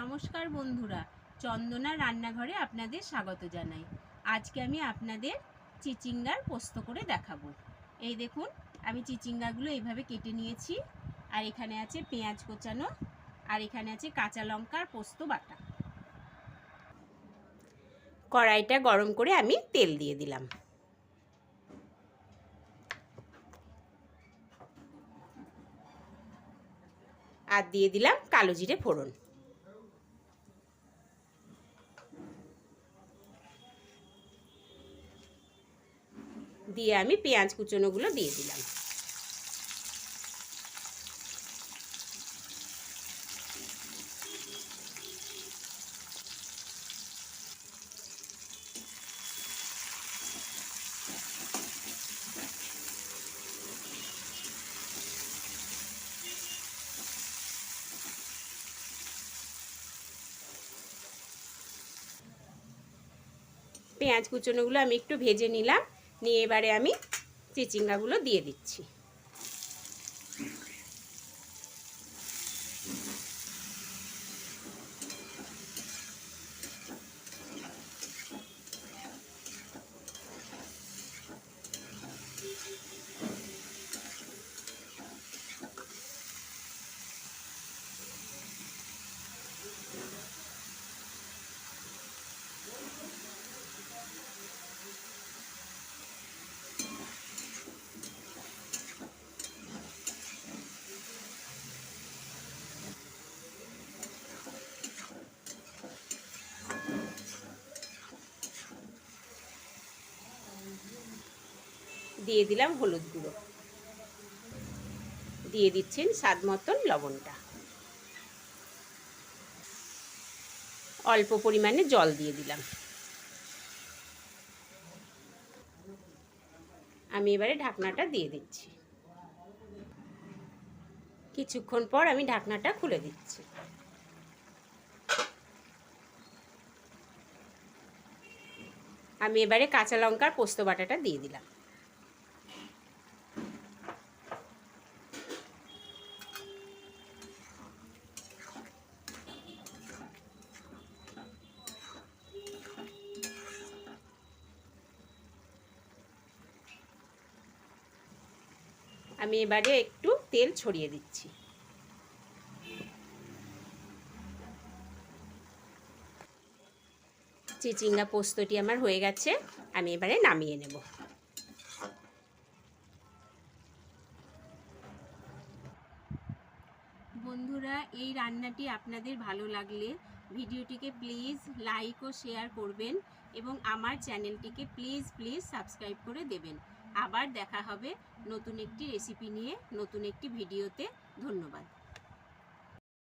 নমস্কার বন্ধুরা, চন্দনা রান্নাঘরে আপনাদের স্বাগত জানাই। আজকে আমি আপনাদের চিচিঙ্গার পোস্ত করে দেখাবো। এই দেখুন, আমি চিচিঙ্গাগুলো এইভাবে কেটে নিয়েছি। আর এখানে আছে পেঁয়াজ কোচানো, আর এখানে আছে কাঁচা লঙ্কার পোস্ত বাটা। কড়াইটা গরম করে আমি তেল দিয়ে দিলাম। আর দিয়ে দিলাম কালো জিরে ফোড়ন। দিয়ে আমি পেঁয়াজ কুচনোগুলো দিয়ে দিলাম। পেঁয়াজ কুচনোগুলো আমি একটু ভেজে নিলাম। নিয়ে এবারে আমি চিচিঙ্গাগুলো দিয়ে দিচ্ছি। দিয়ে দিলাম হলুদ গুঁড়ো। দিয়ে দিচ্ছেন স্বাদ মতন লবণটা। অল্প পরিমাণে জল দিয়ে দিলাম। আমি এবারে ঢাকনাটা দিয়ে দিচ্ছি। কিছুক্ষণ পর আমি ঢাকনাটা খুলে দিচ্ছি। আমি এবারে কাঁচা লঙ্কার পোস্ত বাটাটা দিয়ে দিলাম। আমি এবারে একটু তেল ছড়িয়ে দিচ্ছি। চিচিঙ্গা পোস্তটি আমার হয়ে গেছে, আমি এবারে নামিয়ে নেব। বন্ধুরা, এই রান্নাটি আপনাদের ভালো লাগলে ভিডিওটিকে প্লিজ লাইক ও শেয়ার করবেন এবং আমার চ্যানেলটিকে প্লিজ প্লিজ সাবস্ক্রাইব করে দেবেন। আবার দেখা হবে নতুন একটি রেসিপি নিয়ে নতুন একটি ভিডিওতে। ধন্যবাদ।